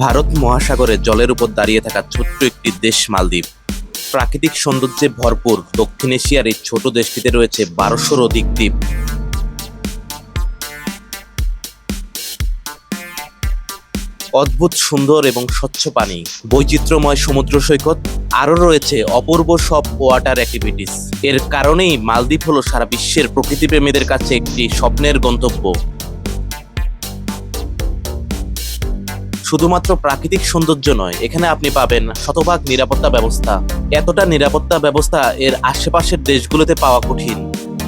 ভারত মহাসাগরে জলের উপর দাঁড়িয়ে থাকা ছোট্ট একটি দেশ মালদ্বীপ। প্রাকৃতিক সৌন্দর্যে ভরপুর দক্ষিণ এশিয়ার এই ছোট দেশটিতে রয়েছে বারোশোর অধিক দ্বীপ। অদ্ভুত সুন্দর এবং স্বচ্ছ পানি, বৈচিত্র্যময় সমুদ্র সৈকত, আরও রয়েছে অপূর্ব সব ওয়াটার অ্যাক্টিভিটিস। এর কারণেই মালদ্বীপ হলো সারা বিশ্বের প্রকৃতিপ্রেমীদের কাছে একটি স্বপ্নের গন্তব্য। শুধুমাত্র প্রাকৃতিক সৌন্দর্য নয়, এখানে আপনি পাবেন শতভাগ নিরাপত্তা ব্যবস্থা। এতটা নিরাপত্তা ব্যবস্থা এর আশেপাশের দেশগুলোতে পাওয়া কঠিন।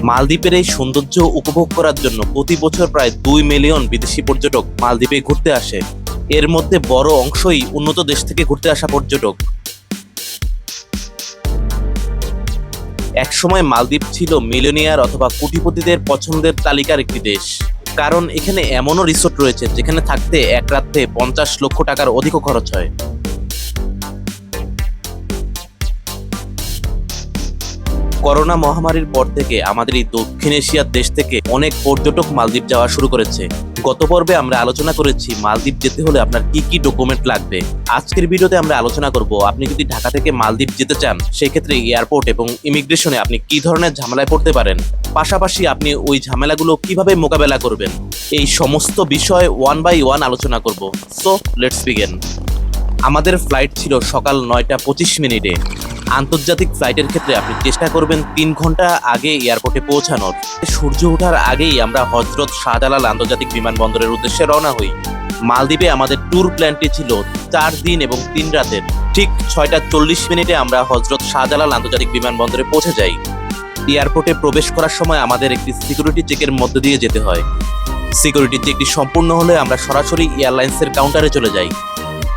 মালদ্বীপের এই সৌন্দর্য উপভোগ করার জন্য প্রতি বছর প্রায় দুই মিলিয়ন বিদেশি পর্যটক মালদ্বীপে ঘুরতে আসে। এর মধ্যে বড় অংশই উন্নত দেশ থেকে ঘুরতে আসা পর্যটক। একসময় মালদ্বীপ ছিল মিলিয়নিয়ার অথবা কোটিপতিদের পছন্দের তালিকার একটি দেশ। কারণ এখানে এমনও রিসোর্ট রয়েছে যেখানে থাকতে এক রাত্রে পঞ্চাশ লক্ষ টাকার অধিক খরচ হয়। করোনা মহামারীর পর থেকে আমাদের এই দক্ষিণ এশিয়ার দেশ থেকে অনেক পর্যটক মালদ্বীপ যাওয়া শুরু করেছে। গত পর্বে আমরা আলোচনা করেছি মালদ্বীপ যেতে হলে আপনার কি কি ডকুমেন্ট লাগবে। আজকের ভিডিওতে আমরা আলোচনা করব আপনি যদি ঢাকা থেকে মালদ্বীপ যেতে চান সেই ক্ষেত্রে এয়ারপোর্ট এবং ইমিগ্রেশনে আপনি কি ধরনের ঝামেলায় পড়তে পারেন? পাশাপাশি আপনি ওই ঝামেলাগুলো কীভাবে মোকাবেলা করবেন? এই সমস্ত বিষয় ওয়ান বাই ওয়ান আলোচনা করব। সো লেটস বিগেন আমাদের ফ্লাইট ছিল সকাল নয়টা পঁচিশ মিনিটে। আন্তর্জাতিক ফ্লাইটের ক্ষেত্রে আপনি চেষ্টা করবেন তিন ঘণ্টা আগে এয়ারপোর্টে পৌঁছানোর। সূর্য ওঠার আগেই আমরা হজরত শাহজালাল আন্তর্জাতিক বিমানবন্দরের উদ্দেশ্যে রওনা হই। মালদ্বীপে আমাদের ট্যুর প্ল্যানটি ছিল চার দিন এবং তিন রাতের। ঠিক ছয়টা চল্লিশ মিনিটে আমরা হজরত শাহজালাল আন্তর্জাতিক বিমানবন্দরে পৌঁছে যাই। এয়ারপোর্টে প্রবেশ করার সময় আমাদের একটি সিকিউরিটি চেকের মধ্যে দিয়ে যেতে হয়। সিকিউরিটি চেকটি সম্পূর্ণ হলে আমরা সরাসরি এয়ারলাইন্সের কাউন্টারে চলে যাই।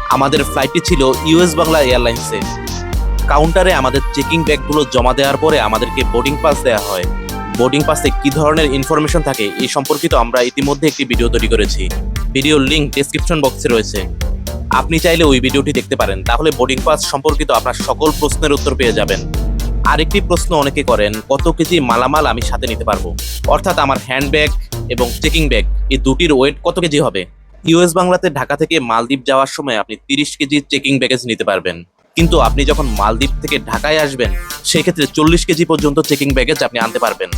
আমাদের ফ্লাইটটি ছিল ইউএস বাংলা এয়ারলাইন্সে। কাউন্টারে আমাদের চেকিং ব্যাগগুলো জমা দেওয়ার পরে আমাদেরকে বোর্ডিং পাস দেওয়া হয়। বোর্ডিং পাসে কি ধরনের ইনফরমেশন থাকে এই সম্পর্কিত আমরা ইতিমধ্যে একটি ভিডিও তৈরি করেছি। ভিডিওর লিঙ্ক ডেসক্রিপশন বক্সে রয়েছে। আপনি চাইলে ওই ভিডিওটি দেখতে পারেন। তাহলে বোর্ডিং পাস সম্পর্কিত আপনার সকল প্রশ্নের উত্তর পেয়ে যাবেন। আরেকটি প্রশ্ন অনেকে করেন, কত কেজি মালামাল আমি সাথে নিতে পারব? অর্থাৎ আমার হ্যান্ড ব্যাগ এবং চেকিং ব্যাগ এই দুটির ওয়েট কত কেজি হবে? ইউএস বাংলাতে ঢাকা থেকে মালদ্বীপ যাওয়ার সময় আপনি তিরিশ কেজি চেকিং ব্যাগেজ নিতে পারবেন। কিন্তু আপনি যখন মালদ্বীপ থেকে ঢাকায় আসবেন সেই ক্ষেত্রে চল্লিশ কেজি পর্যন্ত চেকিং ব্যাগেজ আপনি আনতে পারবেন।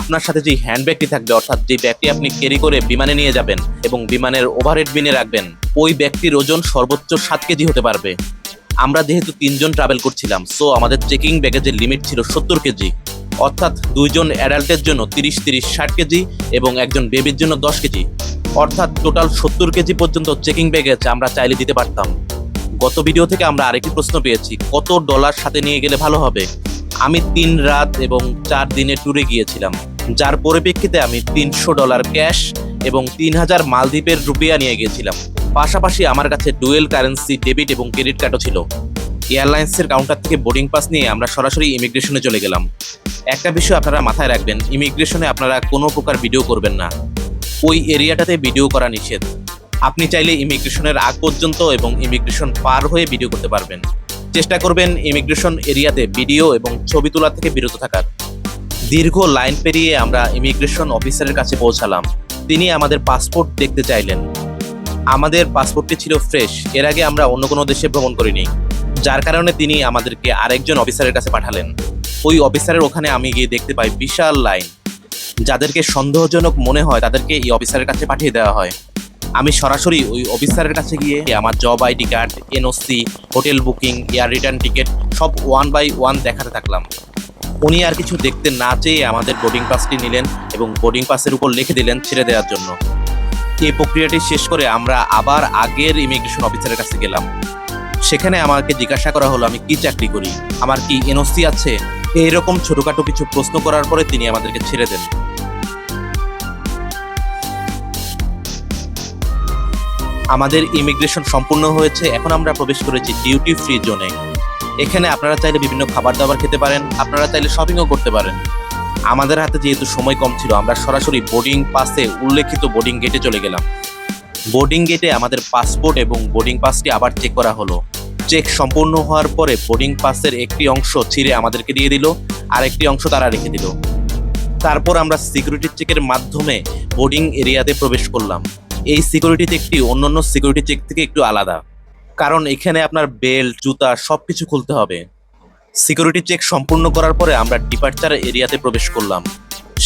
আপনার সাথে যে হ্যান্ড ব্যাগটি থাকবে, অর্থাৎ যে ব্যাগটি আপনি ক্যারি করে বিমানে নিয়ে যাবেন এবং বিমানের ওভারহেড বিনে রাখবেন, ওই ব্যাগটির ওজন সর্বোচ্চ সাত কেজি হতে পারবে। আমরা যেহেতু তিনজন ট্রাভেল করছিলাম সো আমাদের চেকিং ব্যাগেজের লিমিট ছিল সত্তর কেজি। অর্থাৎ দুইজন অ্যাডাল্টের জন্য তিরিশ তিরিশ, ষাট কেজি এবং একজন বেবির জন্য দশ কেজি। অর্থাৎ টোটাল সত্তর কেজি পর্যন্ত চেকিং ব্যাগেজ আমরা চাইলে দিতে পারতাম। গত ভিডিও থেকে আমরা আরেকটি প্রশ্ন পেয়েছি, কত ডলার সাথে নিয়ে গেলে ভালো হবে? আমি তিন রাত এবং চার দিনে ট্যুরে গিয়েছিলাম, যার পরিপ্রেক্ষিতে আমি তিনশো ডলার ক্যাশ এবং তিন হাজার মালদ্বীপের রুপিয়া নিয়ে গিয়েছিলাম। পাশাপাশি আমার কাছে ডুয়েল কারেন্সি ডেবিট এবং ক্রেডিট কার্ডও ছিল। এয়ারলাইন্সের কাউন্টার থেকে বোর্ডিং পাস নিয়ে আমরা সরাসরি ইমিগ্রেশনে চলে গেলাম। একটা বিষয় আপনারা মাথায় রাখবেন ইমিগ্রেশনে আপনারা কোনো প্রকার ভিডিও করবেন না। ওই এরিয়াটাতে ভিডিও করা নিষেধ। আপনি চাইলে ইমিগ্রেশনের আগ পর্যন্ত এবং ইমিগ্রেশন পার হয়ে ভিডিও করতে পারবেন। চেষ্টা করবেন ইমিগ্রেশন এরিয়াতে ভিডিও এবং ছবি তোলা থেকে বিরত থাকার। দীর্ঘ লাইন পেরিয়ে আমরা ইমিগ্রেশন অফিসারের কাছে পৌঁছালাম। তিনি আমাদের পাসপোর্ট দেখতে চাইলেন। আমাদের পাসপোর্টটি ছিল ফ্রেশ। এর আগে আমরা অন্য কোনো দেশে ভ্রমণ করিনি। যার কারণে তিনি আমাদেরকে আরেকজন অফিসারের কাছে পাঠালেন। ওই অফিসারের ওখানে আমি গিয়ে দেখতে পাই বিশাল লাইন। যাদেরকে সন্দেহজনক মনে হয় তাদেরকে এই অফিসারের কাছে পাঠিয়ে দেওয়া হয়। আমি সরাসরি ওই অফিসারের কাছে গিয়ে আমার job ID card NOC hotel booking air return ticket সব ওয়ান বাই ওয়ান দেখাতে থাকলাম। উনি আর কিছু দেখতে না চেয়ে আমাদের বোর্ডিং পাসটি নিলেন এবং বোর্ডিং পাসের উপর লিখে দিলেন ছেড়ে দেওয়ার জন্য। এই প্রক্রিয়াটি শেষ করে আমরা আবার আগের ইমিগ্রেশন অফিসারের কাছে গেলাম। সেখানে আমাকে জিজ্ঞাসা করা হলো, আমি কি চাকরি করি? আমার কি এনওসি আছে? এইরকম ছোটোখাটো কিছু প্রশ্ন করার পরে তিনি আমাদেরকে ছেড়ে দেন। আমাদের ইমিগ্রেশন সম্পূর্ণ হয়েছে, এখন আমরা প্রবেশ করেছি ডিউটি ফ্রি জোনে এখানে আপনারা চাইলে বিভিন্ন খাবার দাবার খেতে পারেন, আপনারা চাইলে শপিংও করতে পারেন। আমাদের হাতে যেহেতু সময় কম ছিল, আমরা সরাসরি বোর্ডিং পাসে উল্লেখিত বোর্ডিং গেটে চলে গেলাম। বোর্ডিং গেটে আমাদের পাসপোর্ট এবং বোর্ডিং পাসটি আবার চেক করা হলো। চেক সম্পূর্ণ হওয়ার পরে বোর্ডিং পাসের একটি অংশ ছিঁড়ে আমাদেরকে দিয়ে দিল আর একটি অংশ তারা রেখে দিল। তারপর আমরা সিকিউরিটি চেকের মাধ্যমে বোর্ডিং এরিয়াতে প্রবেশ করলাম। এই সিকিউরিটি চেকটি অন্যান্য সিকিউরিটি চেক থেকে একটু আলাদা। কারণ এখানে আপনার বেল্ট জুতা সবকিছু খুলতে হবে। সিকিউরিটি চেক সম্পূর্ণ করার পরে আমরা ডিপার্চার এরিয়াতে প্রবেশ করলাম।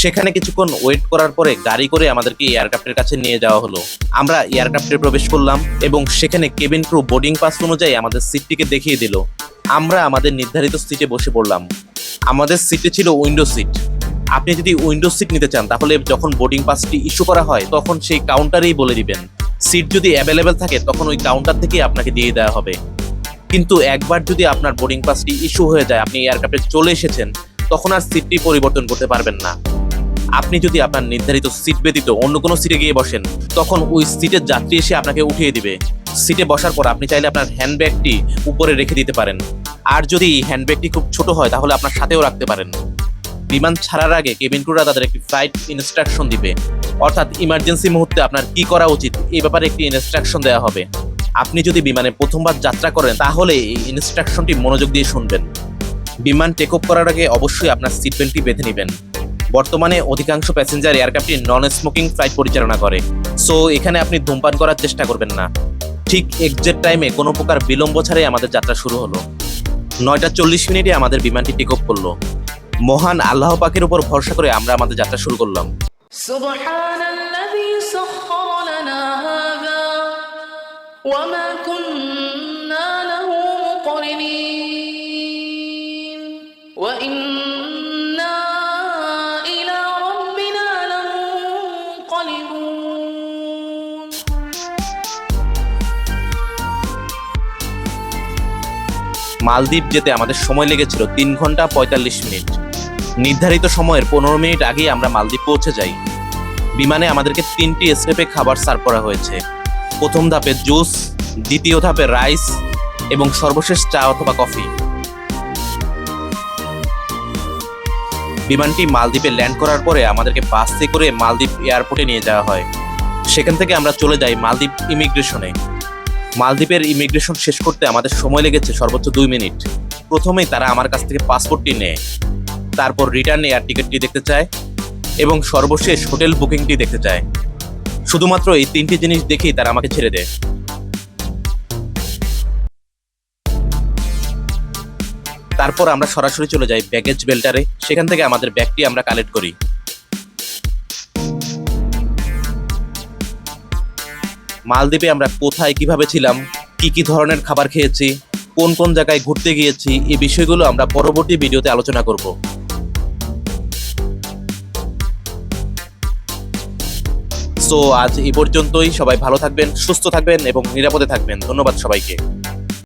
সেখানে কিছুক্ষণ ওয়েট করার পরে গাড়ি করে আমাদেরকে এয়ারক্রাফটের কাছে নিয়ে যাওয়া হলো। আমরা এয়ারক্রাফটে প্রবেশ করলাম এবং সেখানে কেবিন ক্রু বোর্ডিং পাস অনুযায়ী আমাদের সিটটিকে দেখিয়ে দিল। আমরা আমাদের নির্ধারিত সিটে বসে পড়লাম। আমাদের সিটে ছিল উইন্ডো সিট আপনি যদি উইন্ডো সিট নিতে চান, তাহলে যখন বোর্ডিং পাসটি ইস্যু করা হয়, তখন সেই কাউন্টারেই বলে দিবেন। সিট যদি অ্যাভেলেবেল থাকে, তখন ওই কাউন্টার থেকেই আপনাকে দিয়ে দেওয়া হবে। কিন্তু একবার যদি আপনার বোর্ডিং পাসটি ইস্যু হয়ে যায়, আপনি এয়ারক্রাফটে চলে এসেছেন, তখন আর সিটটি পরিবর্তন করতে পারবেন না। আপনি যদি আপনার নির্ধারিত সিট ব্যতীত অন্য কোনো সিটে গিয়ে বসেন, তখন ওই সিটের যাত্রী এসে আপনাকে উঠিয়ে দিবে। সিটে বসার পর আপনি চাইলে আপনার হ্যান্ডব্যাগটি উপরে রেখে দিতে পারেন। আর যদি হ্যান্ডব্যাগটি খুব ছোট হয়, তাহলে আপনার সাথেও রাখতে পারেন। বিমান ছাড়ার আগে কেবিন ক্রুরা তাদের একটি ফ্লাইট ইনস্ট্রাকশন দিবে। অর্থাৎ ইমার্জেন্সি মুহূর্তে আপনার কি করা উচিত এই ব্যাপারে একটি ইনস্ট্রাকশন দেওয়া হবে। আপনি যদি বিমানে প্রথমবার যাত্রা করেন, তাহলে এই ইনস্ট্রাকশনটি মনোযোগ দিয়ে শুনবেন। বিমান টেক অফ করার আগে অবশ্যই আপনার সিট বেল্টটি বেঁধে নেবেন। বর্তমানে অধিকাংশ প্যাসেঞ্জার এয়ারক্রাফটটি নন স্মোকিং ফ্লাইট পরিচালনা করে। সো এখানে আপনি ধূমপান করার চেষ্টা করবেন না। ঠিক এক্সাক্ট টাইমে কোনো প্রকার বিলম্ব ছাড়াই আমাদের যাত্রা শুরু হলো। নয়টা চল্লিশ মিনিটে আমাদের বিমানটি টেক অফ করল। মহান আল্লাহ পাকের উপর ভরসা করে আমরা আমাদের যাত্রা শুরু করলাম। মালদ্বীপ যেতে আমাদের সময় লেগেছিল তিন ঘণ্টা পঁয়তাল্লিশ মিনিট। নির্ধারিত সময়ের পনেরো মিনিট আগেই আমরা মালদ্বীপ পৌঁছে যাই। বিমানে আমাদেরকে তিনটি স্টেপে খাবার সার্ভ করা হয়েছে। প্রথম ধাপে জুস, দ্বিতীয় ধাপে রাইস এবং সর্বশেষ চা অথবা কফি। বিমানটি মালদ্বীপে ল্যান্ড করার পরে আমাদেরকে বাসে করে মালদ্বীপ এয়ারপোর্টে নিয়ে যাওয়া হয়। সেখান থেকে আমরা চলে যাই মালদ্বীপ ইমিগ্রেশনে। মালদ্বীপের ইমিগ্রেশন শেষ করতে আমাদের সময় লেগেছে সর্বোচ্চ দুই মিনিট। প্রথমেই তারা আমার কাছ থেকে পাসপোর্টটি নেয়। তারপর রিটার্ন এয়ার টিকিটটি দেখতে চায় এবং সর্বশেষ হোটেল বুকিংটি দেখতে চায়। শুধুমাত্র এই তিনটি জিনিস দেখেই তারা আমাকে ছেড়ে দেয়। তারপর আমরা সরাসরি চলে যাই ব্যাগেজ বেল্টারে সেখান থেকে আমাদের ব্যাগটি আমরা কালেক্ট করি। মালদ্বীপে আমরা কোথায় কীভাবে ছিলাম, কি কি ধরনের খাবার খেয়েছি, কোন কোন জায়গায় ঘুরতে গিয়েছি, এই বিষয়গুলো আমরা পরবর্তী ভিডিওতে আলোচনা করব। সো আজ এই পর্যন্তই। সবাই ভালো থাকবেন সুস্থ থাকবেন এবং নিরাপদে থাকবেন। ধন্যবাদ সবাইকে।